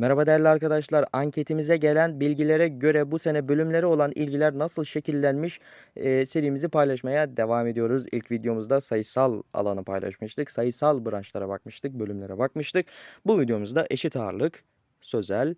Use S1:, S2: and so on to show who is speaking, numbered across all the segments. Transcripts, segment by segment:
S1: Merhaba değerli arkadaşlar. Anketimize gelen bilgilere göre bu sene bölümlere olan ilgiler nasıl şekillenmiş e, serimizi paylaşmaya devam ediyoruz. İlk videomuzda sayısal alanı paylaşmıştık. Sayısal branşlara bakmıştık, bölümlere bakmıştık. Bu videomuzda eşit ağırlık, sözel,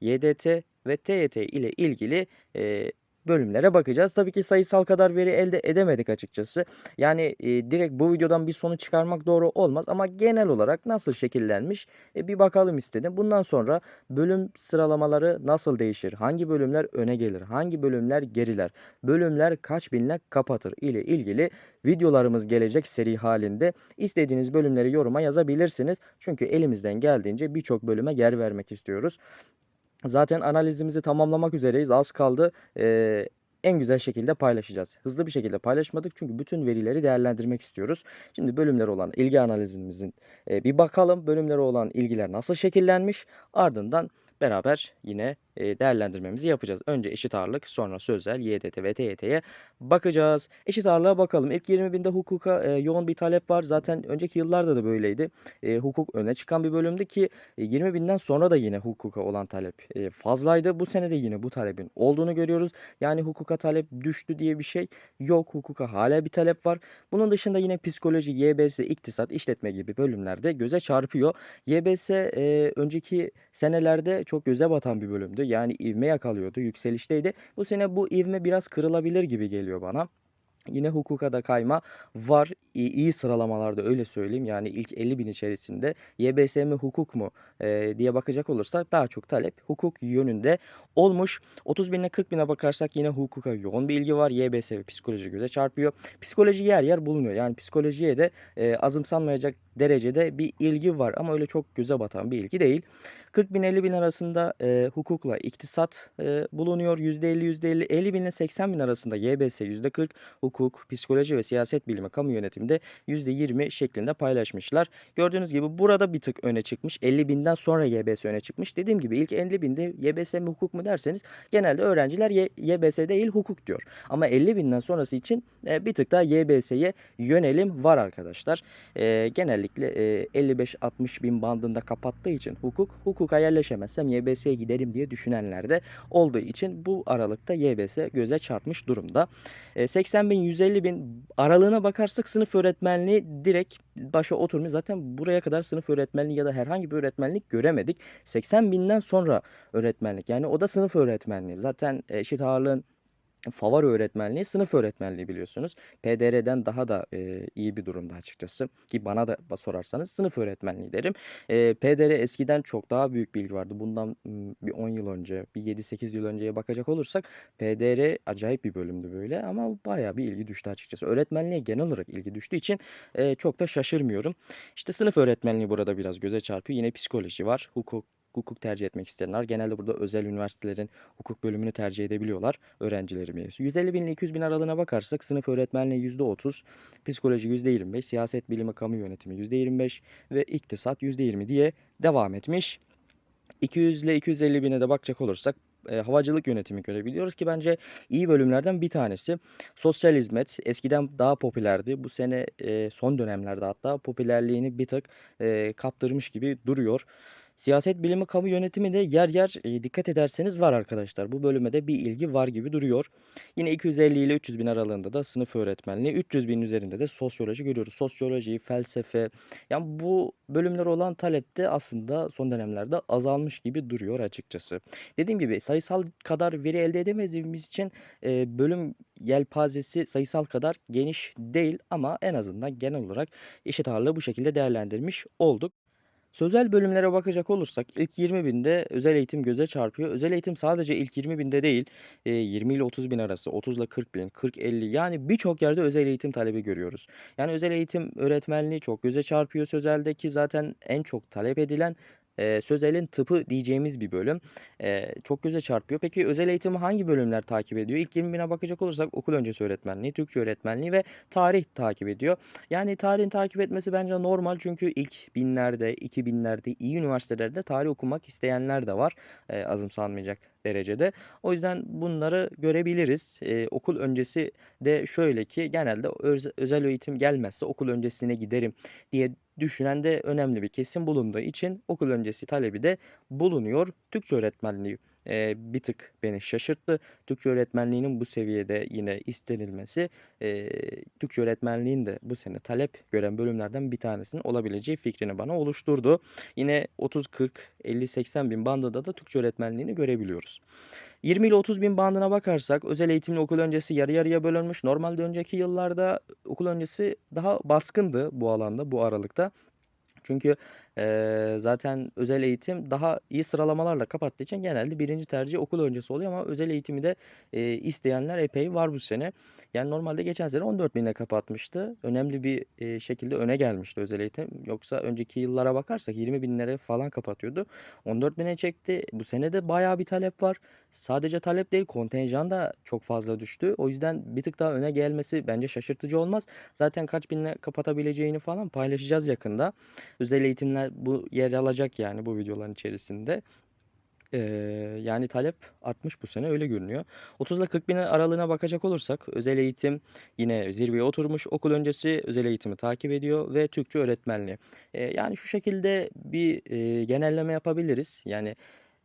S1: YDT ve TYT ile ilgili e, bölümlere bakacağız. Tabii ki sayısal kadar veri elde edemedik açıkçası. Yani e, direkt bu videodan bir sonuç çıkarmak doğru olmaz ama genel olarak nasıl şekillenmiş e, bir bakalım istedim. Bundan sonra bölüm sıralamaları nasıl değişir? Hangi bölümler öne gelir? Hangi bölümler geriler? Bölümler kaç binle kapatır ile ilgili videolarımız gelecek seri halinde. İstediğiniz bölümleri yoruma yazabilirsiniz. Çünkü elimizden geldiğince birçok bölüme yer vermek istiyoruz. Zaten analizimizi tamamlamak üzereyiz. Az kaldı. Eee, en güzel şekilde paylaşacağız. Hızlı bir şekilde paylaşmadık çünkü bütün verileri değerlendirmek istiyoruz. Şimdi bölümlere olan ilgi analizimizin eee, bir bakalım. Bölümlere olan ilgiler nasıl şekillenmiş? Ardından beraber yine değerlendirmemizi yapacağız. Önce eşit ağırlık, sonra sözel, YDT ve TYT'ye bakacağız. Eşit ağırlığa bakalım. İlk 20 binde hukuka eee, yoğun bir talep var. Zaten önceki yıllarda da böyleydi. Eee, hukuk öne çıkan bir bölümdü ki e, 20 binden sonra da yine hukuka olan talep e, fazlaydı. Bu sene de yine bu talebin olduğunu görüyoruz. Yani hukuka talep düştü diye bir şey yok. Hukuka hala bir talep var. Bunun dışında yine psikoloji, YBS, iktisat, işletme gibi bölümlerde göze çarpıyor. YBS e, önceki senelerde çok göze batan bir bölümdü. Yani ivme yakalıyordu, yükselişteydi. Bu sene bu ivme biraz kırılabilir gibi geliyor bana. Yine hukuka da kayma var. İyi, iyi sıralamalarda öyle söyleyeyim. Yani ilk 50 bin içerisinde YBS mi hukuk mu e, diye bakacak olursak daha çok talep hukuk yönünde olmuş. 30 bin ile 40 bine bakarsak yine hukuka yoğun bir ilgi var. YBS ve psikoloji göze çarpıyor. Psikoloji yer yer bulunuyor. Yani psikolojiye de e, azımsanmayacak derecede bir ilgi var ama öyle çok göze batan bir ilgi değil. 40 bin 50 bin arasında e, hukukla iktisat e, bulunuyor. %50 %50 50 bin ile 80 bin arasında YBS %40 hukuk, psikoloji ve siyaset bilimi kamu yönetiminde %20 şeklinde paylaşmışlar. Gördüğünüz gibi burada bir tık öne çıkmış. 50 binden sonra YBS öne çıkmış. Dediğim gibi ilk 50 binde YBS mi hukuk mu derseniz genelde öğrenciler YBS değil hukuk diyor. Ama 50 binden sonrası için e, bir tık daha YBS'ye yönelim var arkadaşlar. E, genellikle e, 55-60 bin bandında kapattığı için hukuk, hukuka yerleşemezsem YBS'ye giderim diye düşünenler de olduğu için bu aralıkta YBS göze çarpmış durumda. E, 80 bin 150 bin aralığına bakarsak sınıf öğretmenliği direkt başa oturmuş. Zaten buraya kadar sınıf öğretmenliği ya da herhangi bir öğretmenlik göremedik. 80 binden sonra öğretmenlik yani o da sınıf öğretmenliği. Zaten eşit ağırlığın Favori öğretmenliği sınıf öğretmenliği biliyorsunuz. PDR'den daha da e, iyi bir durumda açıkçası. Ki bana da sorarsanız sınıf öğretmenliği derim. E, PDR eskiden çok daha büyük bilgi vardı. Bundan bir 10 yıl önce, bir 7-8 yıl önceye bakacak olursak PDR acayip bir bölümdü böyle ama bayağı bir ilgi düştü açıkçası. Öğretmenliğe genel olarak ilgi düştüğü için e, çok da şaşırmıyorum. İşte sınıf öğretmenliği burada biraz göze çarpıyor. Yine psikoloji var, hukuk, hukuk tercih etmek isteyenler genelde burada özel üniversitelerin hukuk bölümünü tercih edebiliyorlar öğrencilerimiz. 150 bin ile 200 bin aralığına bakarsak sınıf öğretmenliği %30, psikoloji %25, siyaset bilimi kamu yönetimi %25 ve iktisat %20 diye devam etmiş. 200 ile 250 bine de bakacak olursak e, havacılık yönetimi görebiliyoruz ki bence iyi bölümlerden bir tanesi. Sosyal hizmet eskiden daha popülerdi. Bu sene e, son dönemlerde hatta popülerliğini bir tık e, kaptırmış gibi duruyor. Siyaset bilimi kamu yönetimi de yer yer e, dikkat ederseniz var arkadaşlar. Bu bölüme de bir ilgi var gibi duruyor. Yine 250 ile 300 bin aralığında da sınıf öğretmenliği, 300 bin üzerinde de sosyoloji görüyoruz. Sosyoloji, felsefe, yani bu bölümler olan talep de aslında son dönemlerde azalmış gibi duruyor açıkçası. Dediğim gibi sayısal kadar veri elde edemediğimiz için e, bölüm yelpazesi sayısal kadar geniş değil ama en azından genel olarak eşit ağırlığı bu şekilde değerlendirmiş olduk. Sözel bölümlere bakacak olursak ilk 20 binde özel eğitim göze çarpıyor. Özel eğitim sadece ilk 20 binde değil, e, 20 ile 30 bin arası, 30 ile 40 bin, 40-50 yani birçok yerde özel eğitim talebi görüyoruz. Yani özel eğitim öğretmenliği çok göze çarpıyor sözeldeki zaten en çok talep edilen e, sözelin tıpı diyeceğimiz bir bölüm. E, çok göze çarpıyor. Peki özel eğitimi hangi bölümler takip ediyor? İlk 20 bine bakacak olursak okul öncesi öğretmenliği, Türkçe öğretmenliği ve tarih takip ediyor. Yani tarihin takip etmesi bence normal çünkü ilk binlerde, 2000'lerde iyi üniversitelerde tarih okumak isteyenler de var. E, azımsanmayacak derecede. O yüzden bunları görebiliriz. E, okul öncesi de şöyle ki genelde öz- özel eğitim gelmezse okul öncesine giderim diye düşünen de önemli bir kesim bulunduğu için okul öncesi talebi de bulunuyor. Türkçe öğretmenliği eee, bir tık beni şaşırttı. Türkçe öğretmenliğinin bu seviyede yine istenilmesi, eee, Türkçe öğretmenliğin de bu sene talep gören bölümlerden bir tanesinin olabileceği fikrini bana oluşturdu. Yine 30, 40, 50, 80 bin bandında da Türkçe öğretmenliğini görebiliyoruz. 20 ile 30 bin bandına bakarsak özel eğitimli okul öncesi yarı yarıya bölünmüş. Normalde önceki yıllarda okul öncesi daha baskındı bu alanda, bu aralıkta. Çünkü, eee, zaten özel eğitim daha iyi sıralamalarla kapattığı için genelde birinci tercih okul öncesi oluyor ama özel eğitimi de, eee, isteyenler epey var bu sene. Yani normalde geçen sene 14.000'le kapatmıştı. Önemli bir, eee, şekilde öne gelmişti özel eğitim. Yoksa önceki yıllara bakarsak 20.000'lere falan kapatıyordu. 14.000'e çekti. Bu sene de bayağı bir talep var. Sadece talep değil, kontenjan da çok fazla düştü. O yüzden bir tık daha öne gelmesi bence şaşırtıcı olmaz. Zaten kaç binle kapatabileceğini falan paylaşacağız yakında. Özel eğitimler bu yer alacak yani bu videoların içerisinde. Eee, yani talep artmış bu sene öyle görünüyor. 30 ile 40 bin aralığına bakacak olursak özel eğitim yine zirveye oturmuş. Okul öncesi özel eğitimi takip ediyor ve Türkçe öğretmenliği. Eee, yani şu şekilde bir, eee, genelleme yapabiliriz. Yani,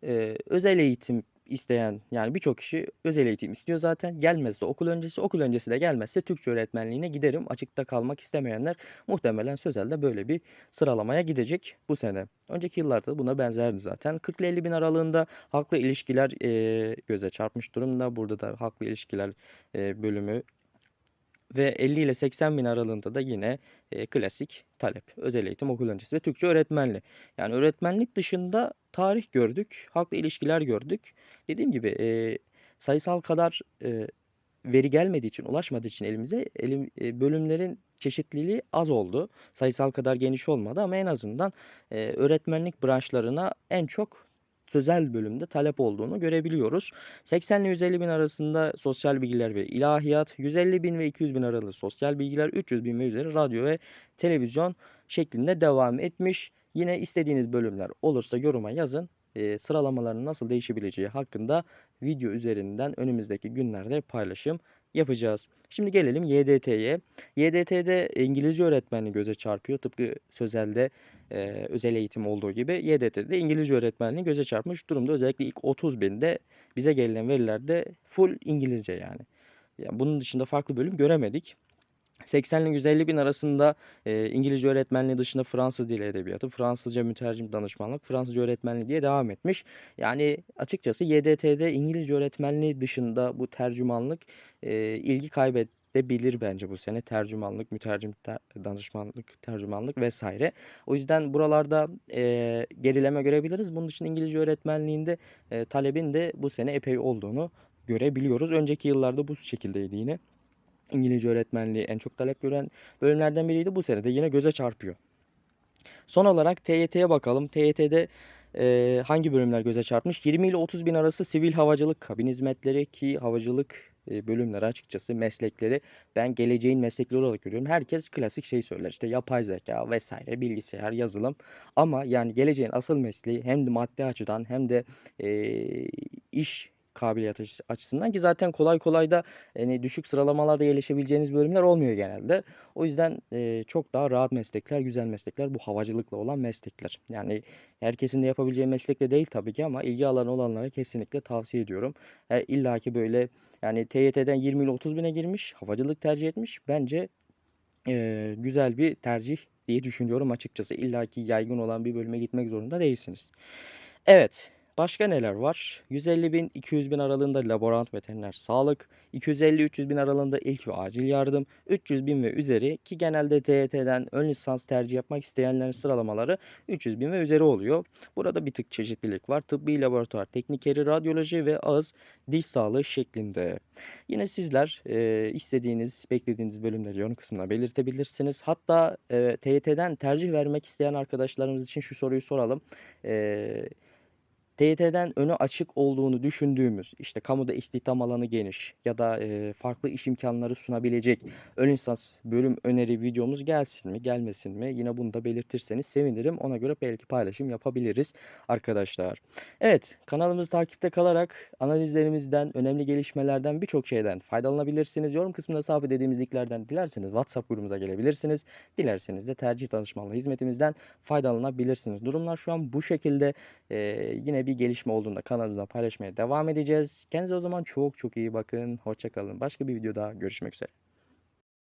S1: eee, özel eğitim isteyen yani birçok kişi özel eğitim istiyor zaten. Gelmezse okul öncesi, okul öncesi de gelmezse Türkçe öğretmenliğine giderim. Açıkta kalmak istemeyenler muhtemelen sözelde böyle bir sıralamaya gidecek bu sene. Önceki yıllarda da buna benzerdi zaten. 40 ile 50 bin aralığında halkla ilişkiler, eee, göze çarpmış durumda. Burada da halkla ilişkiler, eee, bölümü ve 50 ile 80 bin aralığında da yine, eee, klasik talep. Özel eğitim, okul öncesi ve Türkçe öğretmenliği. Yani öğretmenlik dışında tarih gördük, halkla ilişkiler gördük. Dediğim gibi, eee, sayısal kadar, eee, veri gelmediği için, ulaşmadığı için elimize, elim eee, bölümlerin çeşitliliği az oldu. Sayısal kadar geniş olmadı ama en azından, eee, öğretmenlik branşlarına en çok sözel bölümde talep olduğunu görebiliyoruz. 80 ile 150 bin arasında sosyal bilgiler ve ilahiyat, 150 bin ve 200 bin aralığı sosyal bilgiler, 300 bin ve üzeri radyo ve televizyon şeklinde devam etmiş. Yine istediğiniz bölümler olursa yoruma yazın. Eee, sıralamaların nasıl değişebileceği hakkında video üzerinden önümüzdeki günlerde paylaşım yapacağız. Şimdi gelelim YDT'ye. YDT'de İngilizce öğretmenliği göze çarpıyor. Tıpkı sözelde, eee, özel eğitim olduğu gibi YDT'de de İngilizce öğretmenliği göze çarpmış durumda. Özellikle ilk 30 binde bize gelen verilerde full İngilizce yani. Ya, bunun dışında farklı bölüm göremedik. 80 ile 150 bin arasında, eee, İngilizce öğretmenliği dışında Fransız dili edebiyatı, Fransızca mütercim danışmanlık, Fransızca öğretmenliği diye devam etmiş. Yani açıkçası YDT'de İngilizce öğretmenliği dışında bu tercümanlık, eee, ilgi kaybedebilir bence bu sene. Tercümanlık, mütercim ter danışmanlık, tercümanlık vs. O yüzden buralarda, eee, gerileme görebiliriz. Bunun dışında İngilizce öğretmenliğinde, eee, talebin de bu sene epey olduğunu görebiliyoruz. Önceki yıllarda bu şekildeydi yine. İngilizce öğretmenliği en çok talep gören bölümlerden biriydi. Bu sene de yine göze çarpıyor. Son olarak TYT'ye bakalım. TYT'de, eee, hangi bölümler göze çarpmış? 20 ile 30 bin arası sivil havacılık, kabin hizmetleri ki havacılık, eee, bölümleri açıkçası meslekleri ben geleceğin meslekleri olarak görüyorum. Herkes klasik şeyi söyler, işte yapay zeka vs. bilgisayar, yazılım ama yani geleceğin asıl mesleği hem de maddi açıdan hem de, eee, iş kabiliyeti açıs açısından ki zaten kolay kolay da, hani, düşük sıralamalarda yerleşebileceğiniz bölümler olmuyor genelde. O yüzden, eee, çok daha rahat meslekler, güzel meslekler bu havacılıkla olan meslekler. Yani herkesin de yapabileceği meslek de değil tabii ki ama ilgi alanı olanlara kesinlikle tavsiye ediyorum. Eee, illaki böyle yani TYT'den 20 ile 30 bine girmiş, havacılık tercih etmiş. Bence, eee, güzel bir tercih diye düşünüyorum açıkçası. İllaki yaygın olan bir bölüme gitmek zorunda değilsiniz. Evet, başka neler var? 150 bin, 200 bin aralığında laborant veteriner sağlık, 250-300 bin aralığında ilk ve acil yardım, 300 bin ve üzeri ki genelde TYT'den ön lisans tercih yapmak isteyenlerin sıralamaları 300 bin ve üzeri oluyor. Burada bir tık çeşitlilik var. Tıbbi laboratuvar teknikeri, radyoloji ve ağız diş sağlığı şeklinde. Yine sizler, eee, istediğiniz, beklediğiniz bölümleri yorum kısmına belirtebilirsiniz. Hatta, eee, TYT'den tercih vermek isteyen arkadaşlarımız için şu soruyu soralım. Eee, TYT'den önü açık olduğunu düşündüğümüz, işte kamuda istihdam alanı geniş ya da eee, farklı iş imkanları sunabilecek ön lisans bölüm öneri videomuz gelsin mi, gelmesin mi? Yine bunu da belirtirseniz sevinirim. Ona göre belki paylaşım yapabiliriz arkadaşlar. Evet, kanalımızı takipte kalarak analizlerimizden, önemli gelişmelerden birçok şeyden faydalanabilirsiniz. Yorum kısmında sabit dediğimiz linklerden dilerseniz WhatsApp grubumuza gelebilirsiniz. Dilerseniz de tercih danışmanlığı hizmetimizden faydalanabilirsiniz. Durumlar şu an bu şekilde. Eee, yine bir gelişme olduğunda kanalımızdan paylaşmaya devam edeceğiz. Kendinize o zaman çok çok iyi bakın. Hoşça kalın. Başka bir videoda görüşmek üzere.